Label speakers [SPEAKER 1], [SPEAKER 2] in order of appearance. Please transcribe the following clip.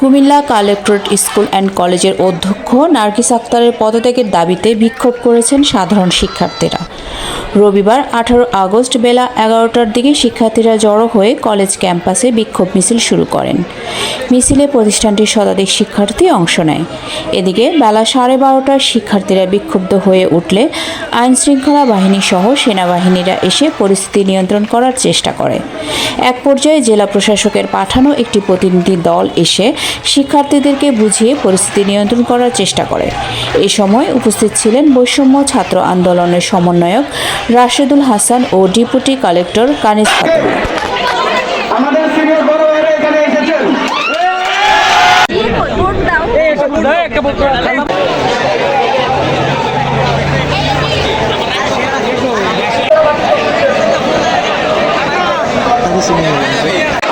[SPEAKER 1] Comilla collectorate school and কলেজের অধ্যক্ষ নার্গিস আক্তারের পদত্যাগের দাবিতে বিক্ষোভ করেছেন সাধারণ শিক্ষার্থীরা। রবিবার আঠারো আগস্ট বেলা এগারোটার দিকে শিক্ষার্থীরা জড়ো হয়ে কলেজ ক্যাম্পাসে বিক্ষোভ মিছিল শুরু করেন। মিছিলে প্রতিষ্ঠানটির শতাধিক শিক্ষার্থী অংশ নেয়। এদিকে বেলা সাড়ে বারোটায় শিক্ষার্থীরা বিক্ষুব্ধ হয়ে উঠলে আইন শৃঙ্খলা বাহিনী সহ সেনাবাহিনীরা এসে পরিস্থিতি নিয়ন্ত্রণ করার চেষ্টা করে। এক পর্যায়ে জেলা প্রশাসকের পাঠানো একটি প্রতিনিধি দল এসে শিক্ষার্থীদেরকে বুঝিয়ে পরিস্থিতি নিয়ন্ত্রণ করার চেষ্টা করে এ সময় উপস্থিত ছিলেন বৈষম্য ছাত্র আন্দোলনের সমন্বয়ক রাশেদুল হাসান ও deputy collector Kanis
[SPEAKER 2] Thank you.